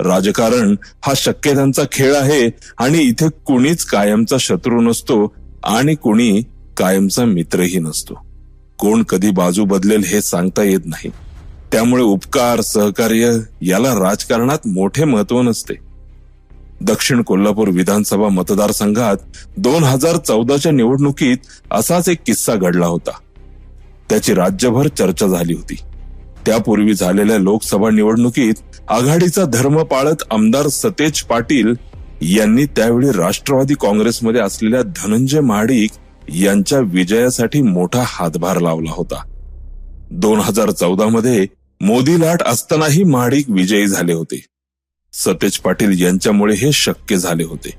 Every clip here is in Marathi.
राजकारण हा शक्यतांचा खेळ आहे आणि इथे कुणीच कायमचा शत्रू नसतो आणि कुणी कायमचा मित्रही नसतो. कोण कधी बाजू बदलेल हे सांगता येत नाही. त्यामुळे उपकार सहकार्य याला राजकारणात मोठे महत्त्व नसते. दक्षिण कोल्हापूर विधानसभा मतदारसंघात दोन हजार चौदाच्या निवडणुकीत असाच एक किस्सा घडला होता. त्याची राज्यभर चर्चा झाली होती. त्यापूर्वी झालेल्या लोकसभा निवडणुकीत आघाडीचा धर्म पाळत आमदार सतेज पाटील यांनी त्यावेळी राष्ट्रवादी काँग्रेसमध्ये असलेल्या धनंजय महाडिक यांच्या विजयासाठी मोठा हातभार लावला होता. दोन हजार चौदा मध्ये मोदी लाट असतानाही महाडिक विजयी झाले होते. सतेज पाटील यांच्यामुळे हे शक्य झाले होते.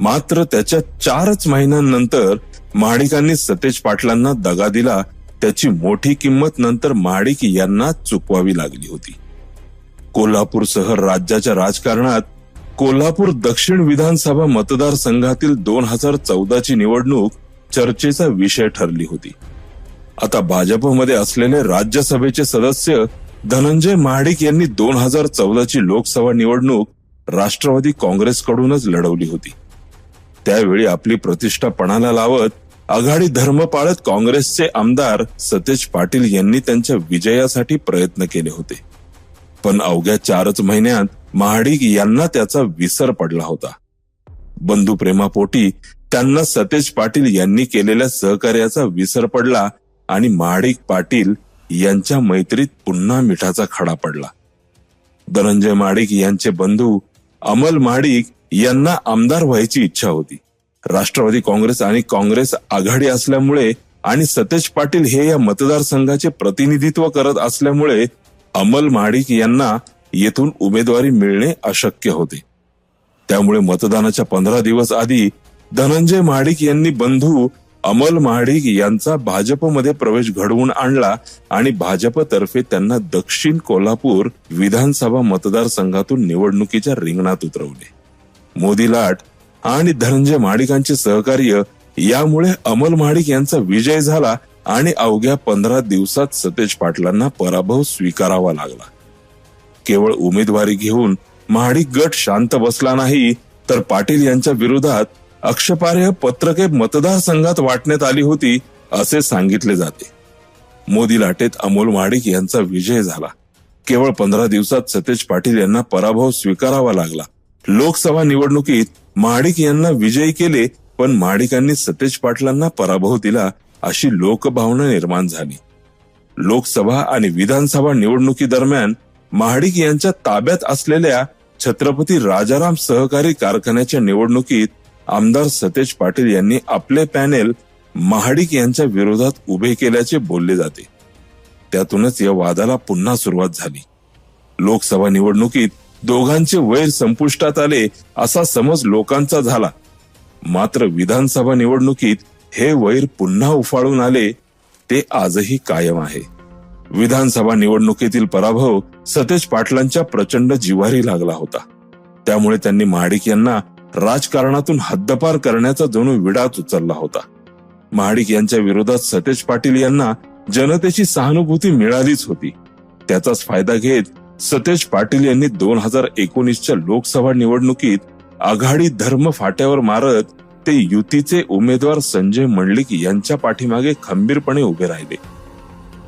मात्र त्याच्या चारच महिन्यांनंतर महाडिकांनी सतेज पाटलांना दगा दिला त्याची मोठी किंमत नंतर महाडिक यांना चुकवावी लागली होती. कोल्हापूरसह राज्याच्या राजकारणात कोल्हापूर दक्षिण विधानसभा मतदारसंघातील दोन हजार चौदाची निवडणूक चर्चेचा विषय ठरली होती. आता भाजपमध्ये असलेले राज्यसभेचे सदस्य धनंजय महाडिक यांनी दोन हजार चौदाची लोकसभा निवडणूक राष्ट्रवादी काँग्रेसकडूनच लढवली होती. त्यावेळी आपली प्रतिष्ठा पणाला लावत आघाडी धर्म पाळत काँग्रेसचे आमदार सतेज पाटील यांनी त्यांच्या विजयासाठी प्रयत्न केले होते. पण अवघ्या चारच महिन्यात महाडिक यांना त्याचा विसर पडला होता. बंधुप्रेमापोटी त्यांना सतेज पाटील यांनी केलेल्या सहकार्याचा विसर पडला आणि महाडिक पाटील यांच्या मैत्रीत पुन्हा मिठाचा खडा पडला. धनंजय माडिक यांचे बंधू अमल माडिक यांना आमदार व्हायची इच्छा होती. राष्ट्रवादी काँग्रेस आणि काँग्रेस आघाडी असल्यामुळे आणि सतेज पाटील हे या मतदारसंघाचे प्रतिनिधित्व करत असल्यामुळे अमल महाडिक यांना येथून उमेदवारी मिळणे अशक्य होते. त्यामुळे मतदानाच्या पंधरा दिवस आधी धनंजय महाडिक यांनी बंधू अमल महाडिक यांचा भाजपमध्ये प्रवेश घडवून आणला आणि भाजपतर्फे त्यांना दक्षिण कोल्हापूर विधानसभा मतदारसंघातून निवडणुकीच्या रिंगणात उतरवले. मोदी लाट आणि धनंजय महाडिकांचे सहकार्य यामुळे अमल महाडिक यांचा विजय झाला आणि अवघ्या पंधरा दिवसात सतेज पाटलांना पराभव स्वीकारावा लागला. केवळ उमेदवारी घेऊन महाडिक गट शांत बसला नाही तर पाटील यांच्या विरोधात अक्षपार्ह पत्रके मतदारसंघात वाटण्यात आली होती असे सांगितले जाते. मोदी लाटेत अमोल महाडिक यांचा विजय झाला. केवळ पंधरा दिवसात सतेज पाटील यांना पराभव स्वीकारावा लागला. लोकसभा निवडणुकीत महाडिक यांना विजयी केले पण महाडिकांनी सतेज पाटलांना पराभव दिला अशी लोकभावना निर्माण झाली. लोकसभा आणि विधानसभा निवडणुकी दरम्यान महाडिक यांच्या ताब्यात असलेल्या छत्रपती राजाराम सहकारी कारखान्याच्या निवडणुकीत आमदार सतेज पाटील यांनी आपले पॅनेल महाडिक यांच्या विरोधात उभे केल्याचे बोलले जाते. त्यातूनच या वादाला पुन्हा सुरुवात झाली. लोकसभा निवडणुकीत दोघांचे वैर संपुष्टात आले असा समज लोकांचा झाला. मात्र विधानसभा निवडणुकीत हे वैर पुन्हा उफाळून आले ते आजही कायम आहे. विधानसभा निवडणुकीतील पराभव सतेज पाटलांच्या प्रचंड जिवारी लागला होता. त्यामुळे त्यांनी महाडिक यांना राजकारणातून हद्दपार करण्याचा जणू विडाच उचलला होता. महाडिक यांच्या विरोधात सतेज पाटील यांना जनतेची सहानुभूती मिळालीच होती. त्याचाच फायदा घेत सतेज पाटील यांनी दोन हजार एकोणीसच्या लोकसभा निवडणुकीत आघाडी धर्म फाट्यावर मारत ते युतीचे उमेदवार संजय मंडलिक यांच्या पाठीमागे खंबीरपणे उभे राहिले.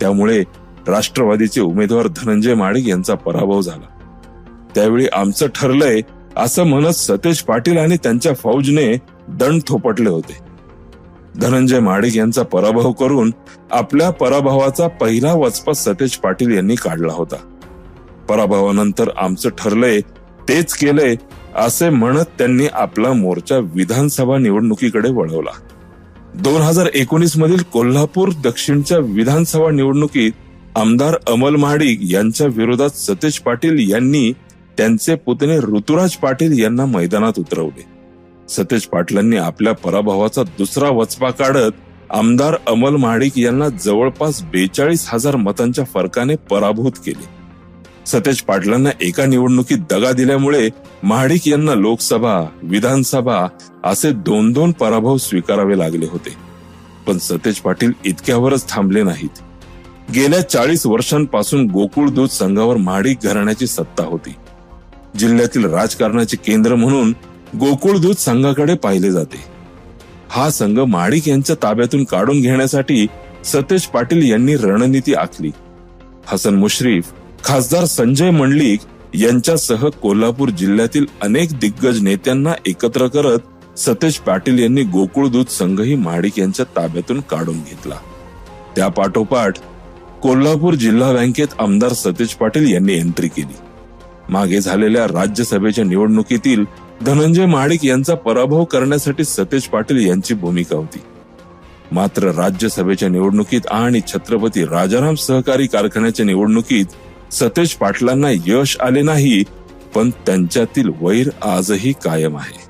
त्यामुळे राष्ट्रवादीचे उमेदवार धनंजय माडिक यांचा पराभव झाला. त्यावेळी आमचं ठरलंय असं म्हणत सतेज पाटील आणि त्यांच्या फौजने दंड थोपटले होते. धनंजय माडिक यांचा पराभव करून आपल्या पराभवाचा पहिला वचपा सतेज पाटील यांनी काढला होता. पराभवानंतर आमचं ठरलंय तेच केलंय असे म्हणत त्यांनी आपला मोर्चा विधानसभा निवडणुकीकडे वळवला. दोन हजार एकोणीस मधील कोल्हापूर दक्षिणच्या विधानसभा निवडणुकीत आमदार अमल महाडिक यांच्या विरोधात सतेज पाटील यांनी त्यांचे पुतणे ऋतुराज पाटील यांना मैदानात उतरवले. सतेज पाटलांनी आपल्या पराभवाचा दुसरा वचपा काढत आमदार अमल महाडिक यांना जवळपास बेचाळीस हजार मतांच्या फरकाने पराभूत केले. सतेज पाटलांना एका निवडणुकीत दगा दिल्यामुळे महाडिक यांना लोकसभा विधानसभा असे दोन दोन पराभव स्वीकारावे लागले होते. पण सतेज पाटील इतक्यावरच थांबले नाहीत. गेल्या चाळीस वर्षांपासून गोकुळ दूध संघावर महाडिक घराण्याची सत्ता होती. जिल्ह्यातील राजकारणाचे केंद्र म्हणून गोकुळ दूध संघाकडे पाहिले जाते. हा संघ माडिक यांच्या ताब्यातून काढून घेण्यासाठी सतेज पाटील यांनी रणनीती आखली. हसन मुश्रीफ खासदार संजय मंडलिक यांच्यासह कोल्हापूर जिल्ह्यातील अनेक दिग्गज नेत्यांना एकत्र करत सतेज पाटील यांनी गोकुळ दूध संघही महाडिक यांच्या ताब्यातून काढून घेतला. त्या पाठोपाठ कोल्हापूर जिल्हा बँकेत आमदार सतेज पाटील यांनी एंट्री केली. मागे झालेल्या राज्यसभेच्या निवडणुकीतील धनंजय महाडिक यांचा पराभव करण्यासाठी सतेज पाटील यांची भूमिका होती. मात्र राज्यसभेच्या निवडणुकीत आणि छत्रपती राजाराम सहकारी कारखान्याच्या निवडणुकीत सतेज पाटलांना यश आले नाही पण त्यांच्यातील वैर आजही कायम आहे.